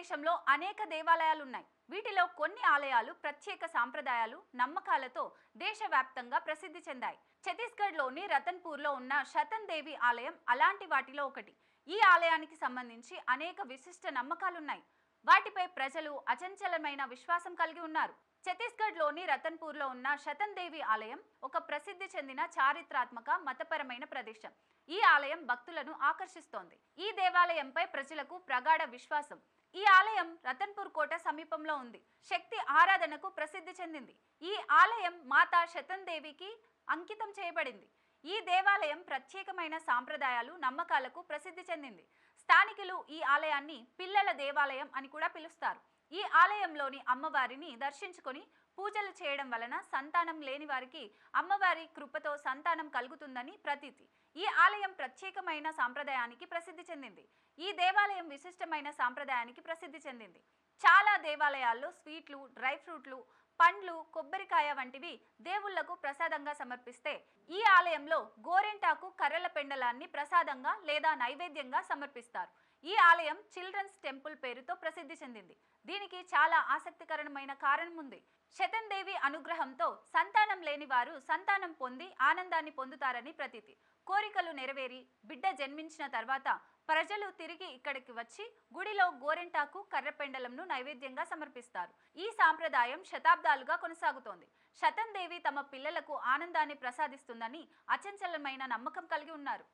భారతదేశంలో అనేక దేవాలయాలు ఉన్నాయి వీటిలో కొన్ని ఆలయాలు ప్రత్యేక సాంప్రదాయాలు నమ్మకాలతో దేశవ్యాప్తంగా ప్రసిద్ధి చెందాయి. ఛత్తీస్గఢ్లోని రతన్పూర్లో ఉన్న శతన్ దేవి ఆలయం అలాంటి వాటిలో ఒకటి. ఈ ఆలయానికి సంబంధించి అనేక విశిష్ట నమ్మకాలున్నాయి. వాటిపై ప్రజలు అచంచలమైన విశ్వాసం కలిగి ఉన్నారు. ఛత్తీస్గఢ్లోని రతన్పూర్లో ఉన్న శతన్ దేవి ఆలయం ఒక ప్రసిద్ధి చెందిన చారిత్రాత్మక మతపరమైన ప్రదేశం. ఈ ఆలయం భక్తులను ఆకర్షిస్తోంది. ఈ దేవాలయంపై ప్రజలకు ప్రగాఢ విశ్వాసం. ఈ ఆలయం రతన్పూర్ కోట సమీపంలో ఉంది. శక్తి ఆరాధనకు ప్రసిద్ధి చెందింది. ఈ ఆలయం మాతా శతన్ దేవికి అంకితం చేయబడింది. ఈ దేవాలయం ప్రత్యేకమైన సాంప్రదాయాలు నమ్మకాలకు ప్రసిద్ధి చెందింది. స్థానికులు ఈ ఆలయాన్ని పిల్లల దేవాలయం అని కూడా పిలుస్తారు. ఈ ఆలయంలోని అమ్మవారిని దర్శించుకొని పూజలు చేయడం వలన సంతానం లేని వారికి అమ్మవారి కృపతో సంతానం కలుగుతుందని ప్రతీతి. ఈ ఆలయం ప్రత్యేకమైన సాంప్రదాయానికి ప్రసిద్ధి చెందింది. ఈ దేవాలయం విశిష్టమైన సాంప్రదాయానికి ప్రసిద్ధి చెందింది. చాలా దేవాలయాల్లో స్వీట్లు డ్రై ఫ్రూట్లు పండ్లు కొబ్బరికాయ వంటివి దేవుళ్ళకు ప్రసాదంగా సమర్పిస్తే ఈ ఆలయంలో గోరెంటాకు కర్రల పెండలాన్ని ప్రసాదంగా లేదా నైవేద్యంగా సమర్పిస్తారు. ఈ ఆలయం చిల్డ్రన్స్ టెంపుల్ పేరుతో ప్రసిద్ధి చెందింది. దీనికి చాలా ఆసక్తికరమైన కారణం ఉంది. శతందేవి దేవి అనుగ్రహంతో సంతానం లేని వారు సంతానం పొంది ఆనందాన్ని పొందుతారని ప్రతీతి. కోరికలు నెరవేరి బిడ్డ జన్మించిన తర్వాత ప్రజలు తిరిగి ఇక్కడికి వచ్చి గుడిలో గోరెంటాకు కర్రపెండలంను నైవేద్యంగా సమర్పిస్తారు. ఈ సాంప్రదాయం శతాబ్దాలుగా కొనసాగుతోంది. శతందేవి దేవి తమ పిల్లలకు ఆనందాన్ని ప్రసాదిస్తుందని అచంచలమైన నమ్మకం కలిగి ఉన్నారు.